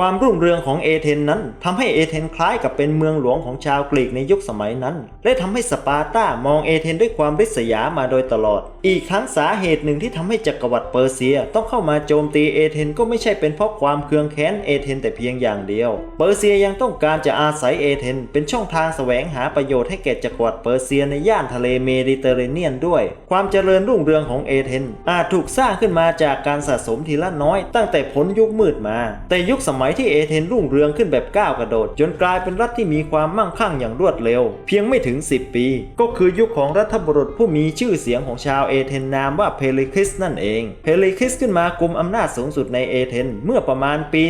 ความรุ่งเรืองของเอเธนนั้นทำให้เอเธนคล้ายกับเป็นเมืองหลวงของชาวกรีกในยุคสมัยนั้น และทำให้สปาร์ตามองเอเธนด้วยความริษยามาโดยตลอด อีกทั้งสาเหตุหนึ่งที่ทำให้จักรวรรดิเปอร์เซีย ต้องเข้ามาโจมตีเอเธนก็ไม่ใช่เป็นเพราะความเคืองแค้นเอเธนแต่เพียงอย่างเดียว เปอร์เซียยังต้องการจะอาศัยเอเธนเป็นช่องทางแสวงหาประโยชน์ให้แก่จักรวรรดิเปอร์เซียในย่านทะเลเมดิเตอร์เรเนียนด้วย ความเจริญรุ่งเรืองของเอเธนอาจถูกสร้างขึ้นมาจากการสะสมทีละน้อย ตั้งแต่พ้นยุคมืดมา แต่ยุคสมัยที่เอเธนรุ่งเรืองขึ้นแบบก้าวกระโดด จนกลายเป็นรัฐที่มีความมั่งคั่งอย่างรวดเร็ว เพียงไม่ถึง 10 ปี ก็คือยุคของรัฐบุรุษผู้มีชื่อเสียงของชาวเอเธนนามว่าเพลิคิสนั่นเอง เพลิคิสขึ้นมากุมอำนาจสูงสุดในเอเธนเมื่อประมาณปี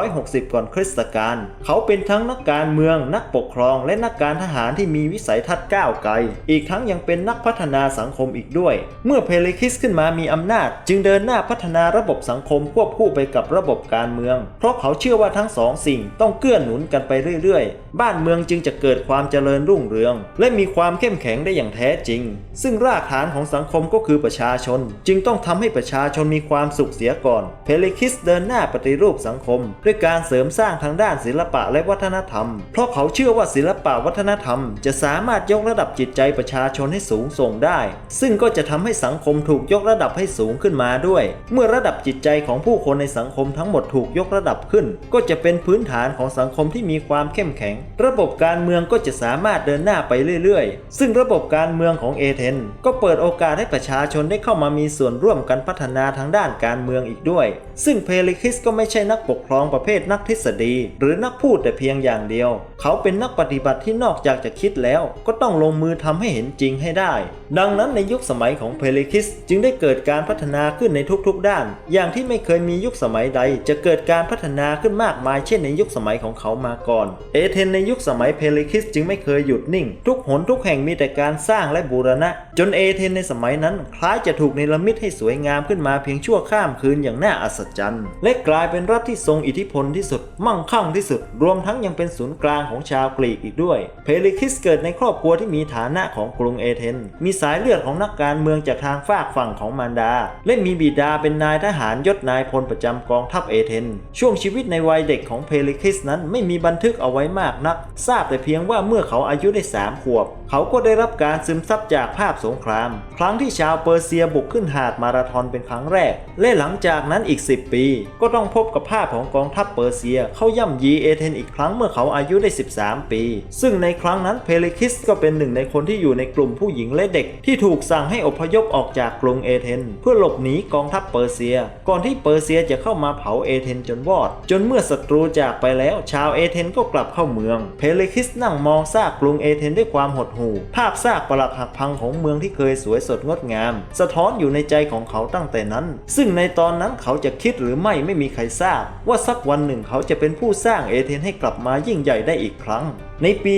460 ก่อนคริสตกาลเขาเป็นทั้งนักการเมืองนักปกครองและนักการทหารที่มีวิสัยทัศน์ก้าวไกล อีกทั้งยังเป็นนักพัฒนาสังคมอีกด้วย เมื่อเพลิคิสขึ้นมามีอำนาจ จึงเดินหน้าพัฒนาระบบสังคมควบคู่ไปกับระบบการเมือง เพราะเขาเชื่อว่าทั้งสองสิ่งต้องเกื้อหนุนกันไปเรื่อยๆ บ้านเมืองจึงจะเกิดความเจริญรุ่งเรือง และมีความเข้มแข็งได้อย่างแท้จริง ซึ่งรากฐานของสังคมก็คือประชาชน จึงต้องทำให้ประชาชนมีความสุขเสียก่อน เพลิคิสเดินหน้าปฏิรูปสังคม ด้วยการเสริมสร้างทางด้านศิลปะและวัฒนธรรม เพราะเขาเชื่อว่าศิลปะวัฒนธรรม จะสามารถยกระดับจิตใจประชาชนให้สูงส่งได้ ซึ่งก็จะทำให้สังคมถูกยกระดับให้สูงขึ้นมาด้วย เมื่อระดับจิตใจของผู้คนในสังคมทั้งหมดถูกยกระดับขึ้นก็จะเป็นพื้นฐานของสังคมที่มีความเข้มแข็ง ระบบการเมืองก็จะสามารถเดินหน้าไปเรื่อยๆ ซึ่งระบบการเมืองของเอเธนก็เปิดโอกาสให้ประชาชนได้เข้ามามีส่วนร่วมกันพัฒนาทางด้านการเมืองอีกด้วย ซึ่งเพลิคิสก็ไม่ใช่นักปกครองประเภทนักทฤษฎี หรือนักพูดแต่เพียงอย่างเดียว เขาเป็นนักปฏิบัติที่นอกจากจะคิดแล้ว ก็ต้องลงมือทำให้เห็นจริงให้ได้ ดังนั้นในยุคสมัยของเพลิคิสจึงได้เกิดการพัฒนาขึ้นในทุกๆด้าน อย่างที่ไม่เคยมียุคสมัยใดจะเกิดการพัฒนาขึ้นมากมายเช่นในยุคสมัยของเขามาก่อน เอเธนในยุคสมัยเพลิคิสจึงไม่เคยหยุดนิ่ง ทุกหนทุกแห่งมีแต่การสร้างและบูรณะ จนเอเธนในสมัยนั้น คล้ายจะถูกเนรมิตให้สวยงามขึ้นมาเพียงชั่วข้ามคืนอย่างน่าอัศจรรย์ และกลายเป็นรัฐที่ทรงอิทธิพลที่สุด มั่งคั่งที่สุด รวมทั้งยังเป็นศูนย์กลางของชาวกรีกอีกด้วย เพลิคิสเกิดในครอบครัวที่มีฐานะของกรุงเอเธนมีสายเลือดของนักการเมืองจากทางฝากฝั่งของมารดา และมีบิดาเป็นนายทหารยศนายพลประจำกองทัพเอเธนช่วงชีวิตในวัยเด็กของเพลิคิสนั้นไม่มีบันทึกเอาไว้มากนัก ทราบแต่เพียงว่าเมื่อเขาอายุได้สามขวบ เขาก็ได้รับการซึมซับจากภาพสงคราม ครั้งที่ชาวเปอร์เซียบุกขึ้นหาดมาราธอนเป็นครั้งแรก และหลังจากนั้นอีก 10 ปี ก็ต้องพบกับภาพของกองทัพเปอร์เซีย เข้าย่ำยีเอเธนอีกครั้งเมื่อเขาอายุได้ 13 ปี ซึ่งในครั้งนั้นเพลิคิสก็เป็นหนึ่งในคนที่อยู่ในกลุ่มผู้หญิงและเด็ก ที่ถูกสั่งให้อพยพออกจากกรุงเอเธนเพื่อหลบหนีกองทัพเปอร์เซีย ก่อนที่เปอร์เซียจะเข้ามาเผาเอเธนจนวอด จนเมื่อศัตรูจากไปแล้ว ชาวเอเธนก็กลับเข้าเมือง เพลิคิสนั่งมองซากกรุงเอเธนด้วยความหดหู่ภาพซากปรักหักพังของเมืองที่เคยสวยสดงดงาม สะท้อนอยู่ในใจของเขาตั้งแต่นั้น ซึ่งในตอนนั้นเขาจะคิดหรือไม่ไม่มีใครทราบ ว่าสักวันหนึ่งเขาจะเป็นผู้สร้างเอเธนให้กลับมายิ่งใหญ่ได้อีกครั้ง ในปี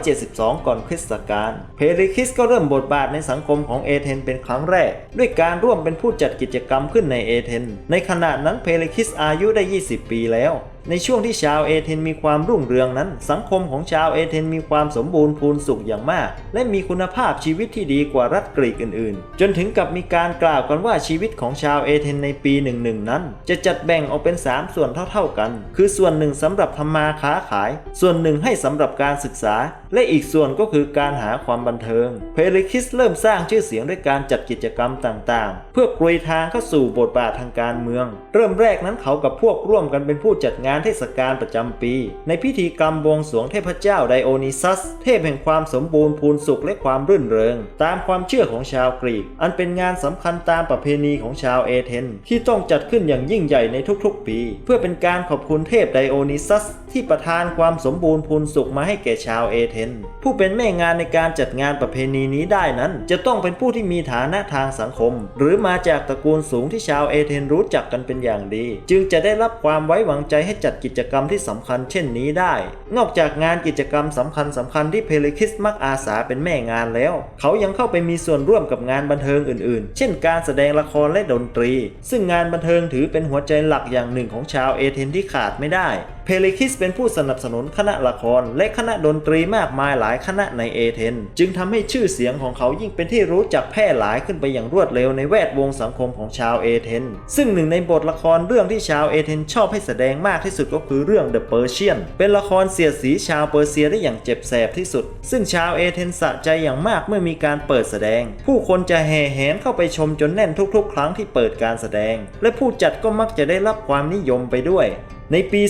472 ก่อนคริสตกาล เพริคิสก็เริ่มบทบาทในสังคมของเอเธนเป็นครั้งแรก ด้วยการร่วมเป็นผู้จัดกิจกรรมขึ้นในเอเธน ในขณะนั้นเพริคิสอายุได้ 20 ปีแล้ว ในช่วงที่ชาวเอเธนมีความรุ่งเรืองนั้น สังคมของชาวเอเธนมีความสมบูรณ์พูนสุขอย่างมาก และมีคุณภาพชีวิตที่ดีกว่ารัฐกรีกอื่นๆ จนถึงกับมีการกล่าวกันว่าชีวิตของชาวเอเธนในปีหนึ่งหนึ่งนั้น จะจัดแบ่งออกเป็น 3 ส่วนเท่า ๆกัน คือส่วนหนึ่งสำหรับทำมาค้าขาย ส่วนหนึ่งให้สำหรับการศึกษา และอีกส่วนก็คือการหาความบันเทิง เพริคิสเริ่มสร้างชื่อเสียงด้วยการจัดกิจกรรมต่างๆ เพื่อกลุยทางเข้าสู่บทบาททางการเมือง เริ่มแรกนั้นเขากับพวกร่วมกันเป็นผู้จัดงานเทศกาลประจำปี ในพิธีกรรมบวงสรวงเทพเจ้าไดโอนิซัส เทพแห่งความสมบูรณ์พูนสุขและความรื่นเริง ตามความเชื่อของชาวกรีก อันเป็นงานสำคัญตามประเพณีของชาวเอเธนที่ต้องจัดขึ้นอย่างยิ่งใหญ่ในทุกๆ ปี เพื่อเป็นการขอบคุณเทพไดโอนิซัส ที่ประทานความสมบูรณ์พูนสุขมาให้แก่ชาวเอเธนผู้เป็นแม่งานในการจัดงานประเพณีนี้ได้นั้น จะต้องเป็นผู้ที่มีฐานะทางสังคม หรือมาจากตระกูลสูงที่ชาวเอเธนรู้จักกันเป็นอย่างดี จึงจะได้รับความไว้วางใจให้จัดกิจกรรมที่สำคัญเช่นนี้ได้ นอกจากงานกิจกรรมสำคัญสำคัญที่เพลิคิสมักอาสาเป็นแม่งานแล้ว เขายังเข้าไปมีส่วนร่วมกับงานบันเทิงอื่นๆ เช่น การแสดงละครและดนตรี ซึ่งงานบันเทิงถือเป็นหัวใจหลักอย่างหนึ่งของชาวเอเธนที่ขาดไม่ได้เพลิคิสเป็นผู้สนับสนุนคณะละครและคณะดนตรีมากมายหลายคณะในเอเธนจึงทำให้ชื่อเสียงของเขายิ่งเป็นที่รู้จักแพร่หลายขึ้นไปอย่างรวดเร็วในแวดวงสังคมของชาวเอเธนซึ่งหนึ่งในบทละครเรื่องที่ชาวเอเธนชอบให้แสดงมากที่สุดก็คือเรื่อง The Persian เป็นละครเสียดสีชาวเปอร์เซียได้อย่างเจ็บแสบที่สุด ซึ่งชาวเอเธนสะใจอย่างมากเมื่อมีการเปิดแสดง ผู้คนจะแห่แหนเข้าไปชมจนแน่นทุกๆ ครั้งที่เปิดการแสดง และผู้จัดก็มักจะได้รับความนิยมไปด้วย ในปี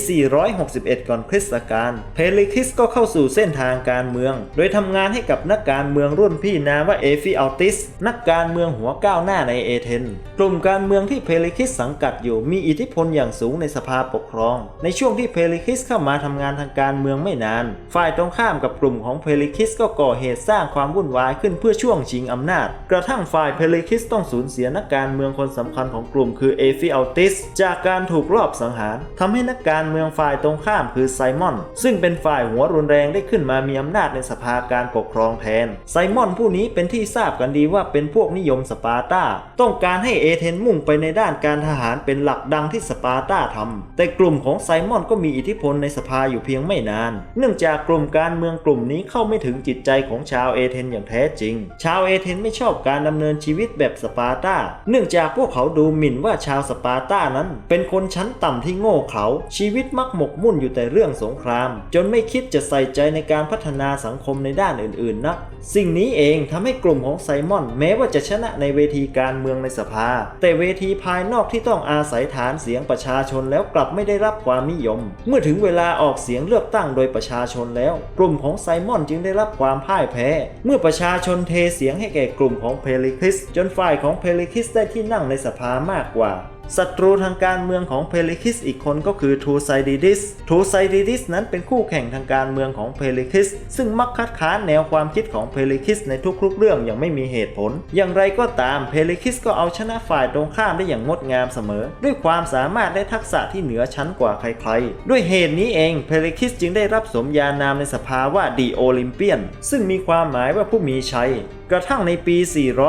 461 ก่อนคริสต์กาลเพลิคิสก็เข้าสู่เส้นทางการเมือง โดยทำงานให้กับนักการเมืองรุ่นพี่นามว่าเอฟิอัลติส นักการเมืองหัวก้าวหน้าในเอเธนกลุ่มการเมืองที่เพลิคิสสังกัดอยู่มีอิทธิพลอย่างสูงในสภาปกครอง ในช่วงที่เพลิคิสเข้ามาทำงานทางการเมืองไม่นาน ฝ่ายตรงข้ามกับกลุ่มของเพลิคิสก็ก่อเหตุสร้างความวุ่นวายขึ้นเพื่อช่วงชิงอำนาจ กระทั่งฝ่ายเพลิคิสต้องสูญเสียนักการเมืองคนสำคัญของกลุ่มคือเอฟิอัลติสจากการถูกลอบสังหารทำให้นักการเมืองฝ่ายตรงข้ามคือไซมอน ซึ่งเป็นฝ่ายหัวรุนแรงได้ขึ้นมามีอำนาจในสภาการปกครองแทน ไซมอนผู้นี้เป็นที่ทราบกันดีว่าเป็นพวกนิยมสปาร์ตา ต้องการให้เอเธนมุ่งไปในด้านการทหารเป็นหลักดังที่สปาร์ตาทำแต่กลุ่มของไซมอนก็มีอิทธิพลในสภาอยู่เพียงไม่นาน เนื่องจากกลุ่มการเมืองกลุ่มนี้เข้าไม่ถึงจิตใจของชาวเอเธนอย่างแท้จริง ชาวเอเธนไม่ชอบการดำเนินชีวิตแบบสปาร์ตา เนื่องจากพวกเขาดูหมิ่นว่าชาวสปาร์ตานั้น เป็นคนชั้นต่ำที่โง่เขลาชีวิตมักหมกมุ่นอยู่แต่เรื่องสงคราม จนไม่คิดจะใส่ใจในการพัฒนาสังคมในด้านอื่นๆนัก สิ่งนี้เองทำให้กลุ่มของไซมอน แม้ว่าจะชนะในเวทีการเมืองในสภา แต่เวทีภายนอกที่ต้องอาศัยฐานเสียงประชาชนแล้วกลับไม่ได้รับความนิยม เมื่อถึงเวลาออกเสียงเลือกตั้งโดยประชาชนแล้ว กลุ่มของไซมอนจึงได้รับความพ่ายแพ้ เมื่อประชาชนเทเสียงให้แก่กลุ่มของเพลิคิส จนฝ่ายของเพลิคิสได้ที่นั่งในสภามากกว่า ศัตรูทางการเมืองของเพลิคิสอีกคนก็คือทูไซดิดิส ทูไซดิดิสนั้นเป็นคู่แข่งทางการเมืองของเพลิคิส ซึ่งมักคัดค้านแนวความคิดของเพลิคิสในทุกๆเรื่องอย่างไม่มีเหตุผล อย่างไรก็ตามเพลิคิสก็เอาชนะฝ่ายตรงข้ามได้อย่างงดงามเสมอ ด้วยความสามารถและทักษะที่เหนือชั้นกว่าใครๆ ด้วยเหตุนี้เองเพลิคิสจึงได้รับสมญานามในสภาว่าดีโอลิมเปียน ซึ่งมีความหมายว่าผู้มีชัย กระทั่งในปี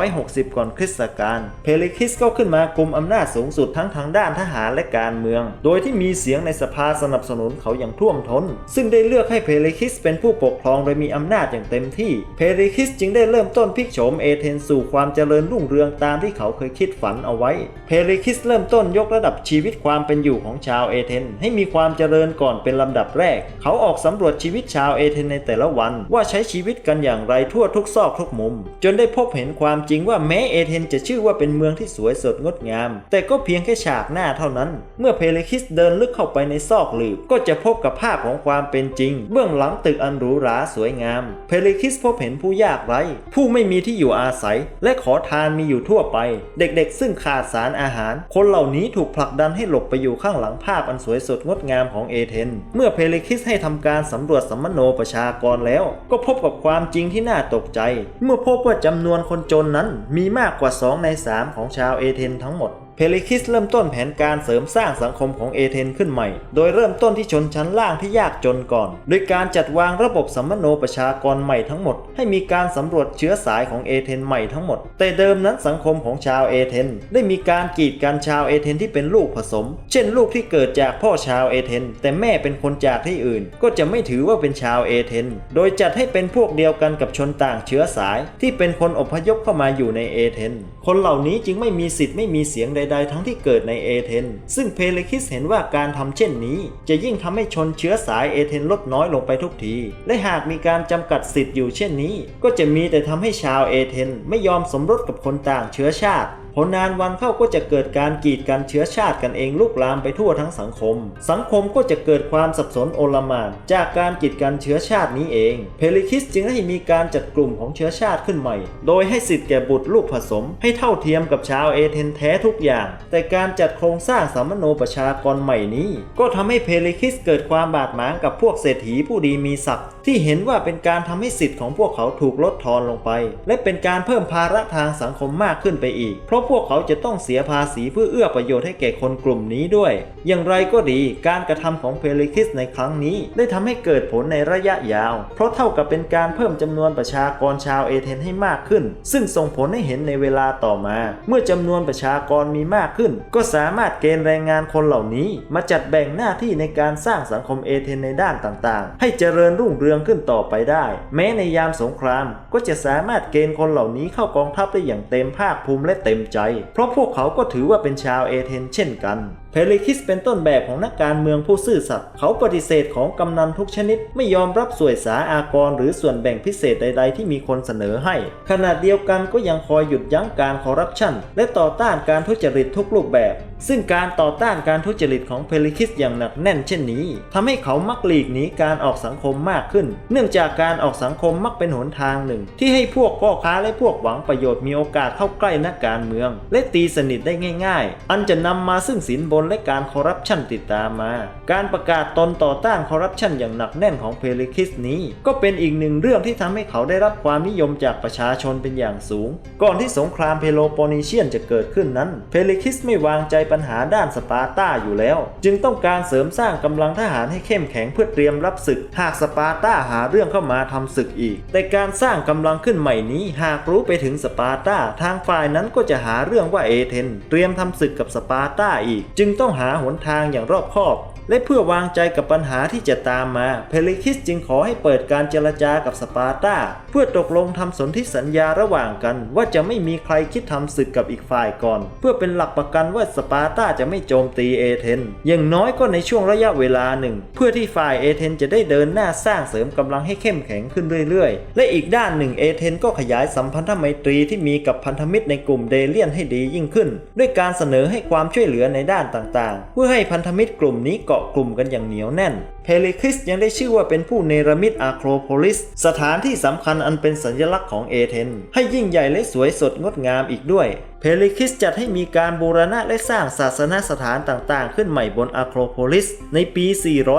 460 ก่อนคริสต์กาลเพลิคิสก็ขึ้นมากุมอำนาจสูงสุดทั้งทางด้านทหารและการเมือง โดยที่มีเสียงในสภาสนับสนุนเขาอย่างท่วมท้น ซึ่งได้เลือกให้เพลิคิสเป็นผู้ปกครองโดยมีอำนาจอย่างเต็มที่ เพลิคิสจึงได้เริ่มต้นพลิกโฉมเอเธนสู่ความเจริญรุ่งเรืองตามที่เขาเคยคิดฝันเอาไว้ เพลิคิสเริ่มต้นยกระดับชีวิตความเป็นอยู่ของชาวเอเธนให้มีความเจริญก่อนเป็นลำดับแรก เขาออกสำรวจชีวิตชาวเอเธนในแต่ละวัน ว่าใช้ชีวิตกันอย่างไรทั่วทุกซอกทุกมุมจนได้พบเห็นความจริงว่าแม้เอเธนจะชื่อว่าเป็นเมืองที่สวยสดงดงาม แต่ก็เพียงแค่ฉากหน้าเท่านั้น เมื่อเพลคิสเดินลึกเข้าไปในซอกหลืบ ก็จะพบกับภาพของความเป็นจริง เบื้องหลังตึกอันหรูหราสวยงาม เพลคิสพบเห็นผู้ยากไร้ ผู้ไม่มีที่อยู่อาศัย และขอทานมีอยู่ทั่วไป เด็กๆ ซึ่งขาดสารอาหาร คนเหล่านี้ถูกผลักดันให้หลบไปอยู่ข้างหลังภาพอันสวยสดงดงามของเอเธนเมื่อเพลคิสให้ทำการสำรวจสัมมโนประชากรแล้ว ก็พบกับความจริงที่น่าตกใจ เมื่อพบว่าจำนวนคนจนนั้นมีมากกว่า 2 ใน 3 ของชาวเอเธนทั้งหมด เพลิคิสเริ่มต้นแผนการเสริมสร้างสังคมของเอเธนขึ้นใหม่ โดยเริ่มต้นที่ชนชั้นล่างที่ยากจนก่อน โดยการจัดวางระบบสัมมโนประชากรใหม่ทั้งหมด ให้มีการสำรวจเชื้อสายของเอเธนใหม่ทั้งหมด แต่เดิมนั้นสังคมของชาวเอเธนได้มีการกีดกันชาวเอเธนที่เป็นลูกผสม เช่นลูกที่เกิดจากพ่อชาวเอเธนแต่แม่เป็นคนจากที่อื่น ก็จะไม่ถือว่าเป็นชาวเอเธน โดยจัดให้เป็นพวกเดียวกันกับชนต่างเชื้อสาย ที่เป็นคนอพยพเข้ามาอยู่ในเอเธน คนเหล่านี้จึงไม่มีสิทธิ์ไม่มีเสียงใดๆ ทั้งที่เกิดในเอเธนซึ่งเพเลคิสเห็นว่าการทำเช่นนี้ จะยิ่งทำให้ชนเชื้อสายเอเธนลดน้อยลงไปทุกที และหากมีการจำกัดสิทธิ์อยู่เช่นนี้ ก็จะมีแต่ทำให้ชาวเอเธนไม่ยอมสมรสกับคนต่างเชื้อชาติ พอนานวันเข้าก็จะเกิดการกีดกันเชื้อชาติกันเองลุกลามไปทั่วทั้งสังคม สังคมก็จะเกิดความสับสนโอลมานจากการกีดกันเชื้อชาตินี้เอง เพลิคิสจึงได้มีการจัดกลุ่มของเชื้อชาติขึ้นใหม่ โดยให้สิทธิ์แก่บุตรลูกผสม ให้เท่าเทียมกับชาวเอเธนแท้ทุกอย่าง แต่การจัดโครงสร้างสามโนประชากรใหม่นี้ ก็ทำให้เพลิคิสเกิดความบาดหมางกับพวกเศรษฐีผู้ดีมีศักดิ์ที่เห็นว่าเป็นการทำให้สิทธิ์ของพวกเขาถูกลดทอนลงไป และเป็นการเพิ่มภาระทางสังคมมากขึ้นไปอีกเพราะราะพวกเขาจะต้องเสียภาษีเพื่อเอื้อประโยชน์ให้แก่คนกลุ่มนี้ด้วย อย่างไรก็ดี การกระทำของเพลิคิสในครั้งนี้ ได้ทำให้เกิดผลในระยะยาว เพราะเท่ากับเป็นการเพิ่มจำนวนประชากรชาวเอเธนให้มากขึ้น ซึ่งส่งผลให้เห็นในเวลาต่อมา เมื่อจำนวนประชากรมีมากขึ้น ก็สามารถเกณฑ์แรงงานคนเหล่านี้ มาจัดแบ่งหน้าที่ในการสร้างสังคมเอเธนในด้านต่างๆ ให้เจริญรุ่งเรืองขึ้นต่อไปได้ แม้ในยามสงครามก็จะสามารถเกณฑ์คนเหล่านี้เข้ากองทัพได้อย่างเต็มภาคภูมิและเต็มใจ เพราะพวกเขาก็ถือว่าเป็นชาวเอเธนเช่นกัน เพลิคิสเป็นต้นแบบของนักการเมืองผู้ซื่อสัตย์เขาปฏิเสธของกำนันทุกชนิด ไม่ยอมรับสวยสาอากร หรือส่วนแบ่งพิเศษใด ๆ ที่มีคนเสนอให้ ขณะเดียวกันก็ยังคอยหยุดยั้งการคอร์รัปชันและต่อต้านการทุจริตทุกรูปแบบ ซึ่งการต่อต้านการทุจริตของเพลิคิสอย่างหนักแน่นเช่นนี้ทำให้เขามักหลีกหนีการออกสังคมมากขึ้น เนื่องจากการออกสังคมมักเป็นหนทางหนึ่ง ที่ให้พวกพ่อค้าและพวกหวังประโยชน์มีโอกาสเข้าใกล้นักการเมือง และตีสนิทได้ง่าย ๆ อันจะนำมาซึ่งสินบนและการคอร์รัปชันติดตามมา การประกาศตนต่อต้านคอร์รัปชันอย่างหนักแน่นของเพลิคิสนี้ ก็เป็นอีกหนึ่งเรื่องที่ทำให้เขาได้รับความนิยมจากประชาชนเป็นอย่างสูง ก่อนที่สงครามเพโลโปนีเชียนจะเกิดขึ้นนั้น เพลิคิสไม่วางใจปัญหาด้านสปาร์ตาอยู่แล้ว จึงต้องการเสริมสร้างกำลังทหารให้เข้มแข็งเพื่อเตรียมรับศึก หากสปาร์ตาหาเรื่องเข้ามาทำศึกอีก แต่การสร้างกำลังขึ้นใหม่นี้ หากรู้ไปถึงสปาร์ตาทางฝ่ายนั้นก็จะหาเรื่องว่าเอเธนเตรียมทำศึกกับสปาร์ตาอีก จึงต้องหาหนทางอย่างรอบคอบ และเพื่อวางใจกับปัญหาที่จะตามมา เพลิคิสจึงขอให้เปิดการเจรจากับสปาร์ตาเพื่อตกลงทำสนธิสัญญาระหว่างกัน ว่าจะไม่มีใครคิดทำศึกกับอีกฝ่ายก่อน เพื่อเป็นหลักประกันว่าสปาร์ตาจะไม่โจมตีเอเธนอย่างน้อยก็ในช่วงระยะเวลาหนึ่ง เพื่อที่ฝ่ายเอเธนจะได้เดินหน้าสร้างเสริมกำลังให้เข้มแข็งขึ้นเรื่อยๆ และอีกด้านหนึ่งเอเธนก็ขยายสัมพันธไมตรีที่มีกับพันธมิตรในกลุ่มเดเลียนให้ดียิ่งขึ้น ด้วยการเสนอให้ความช่วยเหลือในด้านต่างๆ เพื่อให้พันธมิตรกลุ่มนี้เกาะกลุ่มกันอย่างเหนียวแน่น เพลิคริสยังได้ชื่อว่าเป็นผู้เนรมิตอาโครโพลิส สถานที่สำคัญอันเป็นสัญลักษณ์ของเอเธนให้ยิ่งใหญ่และสวยสดงดงามอีกด้วย เพลิคิสจัดให้มีการบูรณะและสร้างศาสนสถานต่างๆ ขึ้นใหม่บนอะโครโพลิส ในปี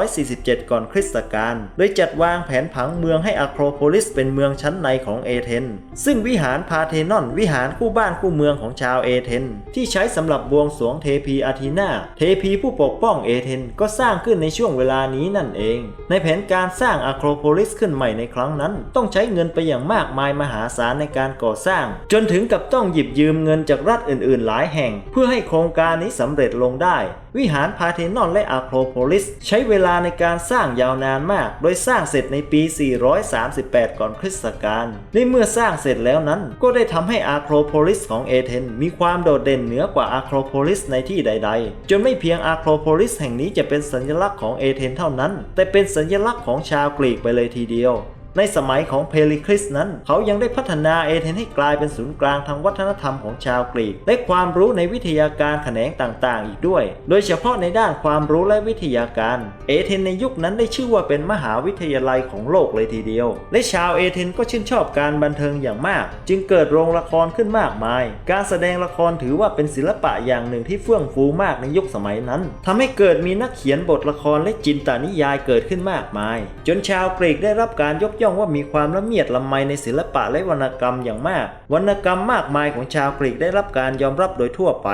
447 ก่อนคริสตกาล โดยจัดวางแผนผังเมืองให้อะโครโพลิสเป็นเมืองชั้นในของเอเธน ซึ่งวิหารพาเทนอน วิหารคู่บ้านคู่เมืองของชาวเอเธน ที่ใช้สำหรับบวงสรวงเทพีอาทีนาเทพีผู้ปกป้องเอเธนก็สร้างขึ้นในช่วงเวลานี้นั่นเอง ในแผนการสร้างอะโครโพลิสขึ้นใหม่ในครั้งนั้น ต้องใช้เงินไปอย่างมากมายมหาศาลในการก่อสร้าง จนถึงกับต้องหยิบยืมเงินจากากรัฐอื่นๆ หลายแห่ง เพื่อให้โครงการนี้สำเร็จลงได้ วิหารพาเทนอนและอะโครโพลิส ใช้เวลาในการสร้างยาวนานมาก โดยสร้างเสร็จในปี 438 ก่อนคริสตกาลและเมื่อสร้างเสร็จแล้วนั้น ก็ได้ทำให้อะโครโพลิสของเอเธนมีความโดดเด่นเหนือกว่าอะโครโพลิสในที่ใด ๆ จนไม่เพียงอะโครโพลิสแห่งนี้จะเป็นสัญลักษณ์ของเอเธนเท่านั้น แต่เป็นสัญลักษณ์ของชาวกรีกไปเลยทีเดียว ในสมัยของเพลิคริสนั้น เขายังได้พัฒนาเอเธนให้กลายเป็นศูนย์กลางทางวัฒนธรรมของชาวกรีก และความรู้ในวิทยาการแขนงต่างๆ อีกด้วย โดยเฉพาะในด้านความรู้และวิทยาการ เอเธนในยุคนั้นได้ชื่อว่าเป็นมหาวิทยาลัยของโลกเลยทีเดียว และชาวเอเธนก็ชื่นชอบการบันเทิงอย่างมาก จึงเกิดโรงละครขึ้นมากมาย การแสดงละครถือว่าเป็นศิลปะอย่างหนึ่งที่เฟื่องฟูมากในยุคสมัยนั้นทำให้เกิดมีนักเขียนบทละครและจินตานิยายเกิดขึ้นมากมาย จนชาวกรีกได้รับการยกย่อง่องว่ามีความละเมียดละไมในศิลปะและวรรณกรรมอย่างมาก วรรณกรรมมากมายของชาวกรีกได้รับการยอมรับโดยทั่วไป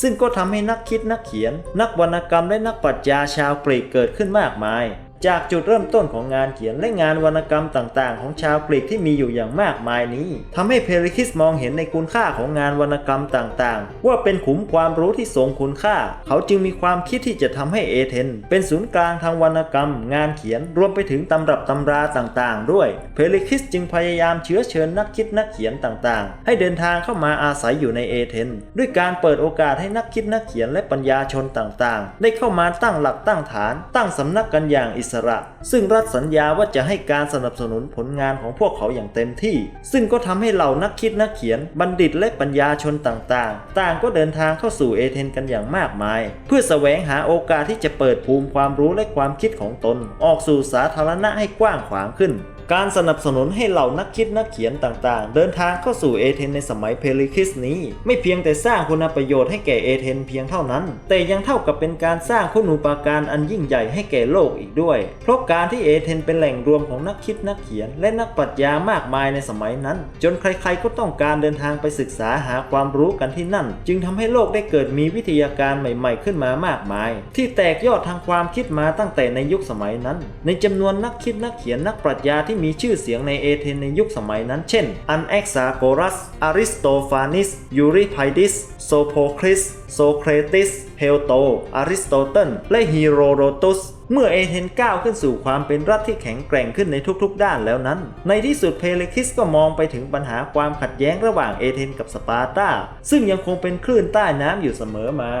ซึ่งก็ทำให้นักคิดนักเขียน นักวรรณกรรมและนักปรัชญาชาวกรีกเกิดขึ้นมากมาย จากจุดเริ่มต้นของงานเขียนและงานวรรณกรรมต่างๆ ของชาวกรีกที่มีอยู่อย่างมากมายนี้ทำให้เพริคิสมองเห็นในคุณค่าของงานวรรณกรรมต่างๆ ว่าเป็นขุมความรู้ที่ทรงคุณค่า เขาจึงมีความคิดที่จะทำให้เอเธนเป็นศูนย์กลางทางวรรณกรรม งานเขียนรวมไปถึงตำรับตำราต่างๆ ด้วย เพริคิสจึงพยายามเชื้อเชิญนักคิดนักเขียนต่างๆ ให้เดินทางเข้ามาอาศัยอยู่ในเอเธนด้วยการเปิดโอกาสให้นักคิดนักเขียนและปัญญาชนต่างๆ ได้เข้ามาตั้งหลักตั้งฐาน ตั้งสำนักกันอย่างอิสระ ซึ่งรัฐสัญญาว่าจะให้การสนับสนุนผลงานของพวกเขาอย่างเต็มที่ ซึ่งก็ทำให้เหล่านักคิดนักเขียน บัณฑิตและปัญญาชนต่างๆ ต่างก็เดินทางเข้าสู่เอเธนกันอย่างมากมาย เพื่อแสวงหาโอกาสที่จะเปิดภูมิความรู้และความคิดของตน ออกสู่สาธารณะให้กว้างขวางขึ้น การสนับสนุนให้เหล่านักคิดนักเขียนต่างๆ เดินทางเข้าสู่เอเธนในสมัยเพลิคิสนี้ ไม่เพียงแต่สร้างคุณประโยชน์ให้แก่เอเธนเพียงเท่านั้น แต่ยังเท่ากับเป็นการสร้างคุณูปการอันยิ่งใหญ่ให้แก่โลกอีกด้วย เพราะการที่เอเธนเป็นแหล่งรวมของนักคิดนักเขียน และนักปรัชญามากมายในสมัยนั้น จนใครๆก็ต้องการเดินทางไปศึกษาหาความรู้กันที่นั่น จึงทำให้โลกได้เกิดมีวิทยาการใหม่ ๆ ขึ้นมามากมาย ที่แตกยอดทางความคิดมาตั้งแต่ในยุคสมัยนั้น ในจำนวนนักคิดนักเขียนนักปรัชญาที่มีชื่อเสียงในเอเธนในยุคสมัยนั้น เช่น อันแอกซาโกรัส อาริสโตฟานิส ยูริไพดิส โซโพคริส โซเครติสเพลโต อาริสโตเติล และฮีโรโดตุสเมื่อเอเธนก้าวขึ้นสู่ความเป็นรัฐที่แข็งแกร่งขึ้นในทุกๆ ด้านแล้วนั้น ในที่สุดเพเลคิสก็มองไปถึงปัญหาความขัดแย้งระหว่างเอเธนกับสปาร์ตา ซึ่งยังคงเป็นคลื่นใต้น้ำอยู่เสมอมา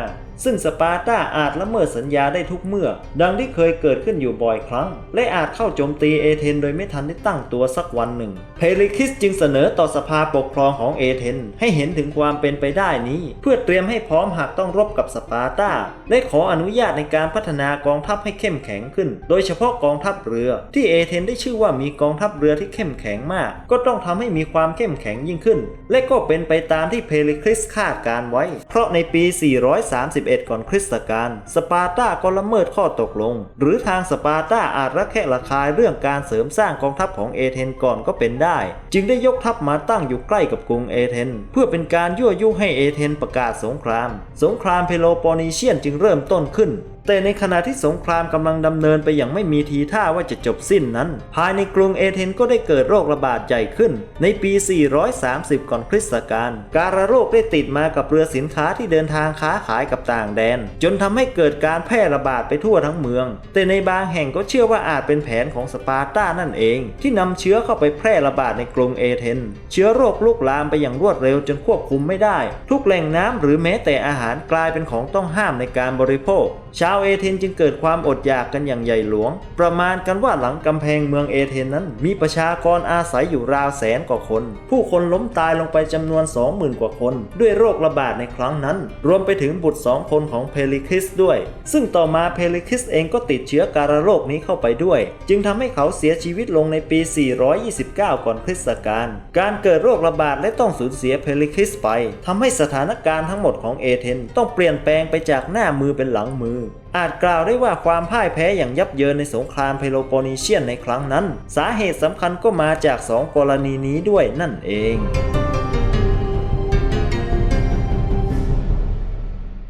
ซึ่งสปาร์ตาอาจละเมิดสัญญาได้ทุกเมื่อ ดังที่เคยเกิดขึ้นอยู่บ่อยครั้ง และอาจเข้าโจมตีเอเธนโดยไม่ทันได้ตั้งตัวสักวันหนึ่ง เพลิคิสจึงเสนอต่อสภาปกครองของเอเธนให้เห็นถึงความเป็นไปได้นี้ เพื่อเตรียมให้พร้อมหากต้องรบกับสปาร์ตาและขออนุญาตในการพัฒนากองทัพให้เข้มแข็งขึ้น โดยเฉพาะกองทัพเรือ ที่เอเธนได้ชื่อว่ามีกองทัพเรือที่เข้มแข็งมาก ก็ต้องทำให้มีความเข้มแข็งยิ่งขึ้น และก็เป็นไปตามที่เพลิคริสคาดการไว้ เพราะในปี 430 31 ก่อนคริสตกาลสปาร์ตาก็ละเมิดข้อตกลง หรือทางสปาร์ตาอาจระแคะระคายเรื่องการเสริมสร้างกองทัพของเอเธนก่อนก็เป็นได้ จึงได้ยกทัพมาตั้งอยู่ใกล้กับกรุงเอเธนเพื่อเป็นการยั่วยุให้เอเธนประกาศสงคราม สงครามเพโลปอนีเชียนจึงเริ่มต้นขึ้น แต่ในขณะที่สงครามกำลังดำเนินไปอย่างไม่มีทีท่าว่าจะจบสิ้นนั้น ภายในกรุงเอเธนก็ได้เกิดโรคระบาดใหญ่ขึ้น ในปี 430 ก่อนคริสตกาลการระโรคได้ติดมากับเรือสินค้าที่เดินทางค้าขายกับต่างแดน จนทำให้เกิดการแพร่ระบาดไปทั่วทั้งเมือง แต่ในบางแห่งก็เชื่อว่าอาจเป็นแผนของสปาร์ตานั่นเอง ที่นำเชื้อเข้าไปแพร่ระบาดในกรุงเอเธนเชื้อโรคลุกลามไปอย่างรวดเร็วจนควบคุมไม่ได้ ทุกแหล่งน้ำหรือแม้แต่อาหารกลายเป็นของต้องห้ามในการบริโภค ชาวาวเอเธนจึงเกิดความอดอยากกันอย่างใหญ่หลวง ประมาณกันว่าหลังกำแพงเมืองเอเธนนั้น มีประชากรอาศัยอยู่ราวแสนกว่าคน ผู้คนล้มตายลงไปจำนวน 20,000 กว่าคน ด้วยโรคระบาดในครั้งนั้น รวมไปถึงบุตรสองคนของเพลิคิสด้วย ซึ่งต่อมาเพลิคิสเองก็ติดเชื้อการโรคนี้เข้าไปด้วย จึงทำให้เขาเสียชีวิตลงในปี 429 ก่อนคริสตกาลการเกิดโรคระบาดและต้องสูญเสียเพลิคิสไปทำให้สถานการณ์ทั้งหมดของเอเธนต้องเปลี่ยนแปลงไปจากหน้ามือเป็นหลังมือ อาจกล่าวได้ว่าความพ่ายแพ้อย่างยับเยินในสงครามเพโลโปนีเชียนในครั้งนั้น สาเหตุสำคัญก็มาจากสองกรณีนี้ด้วยนั่นเอง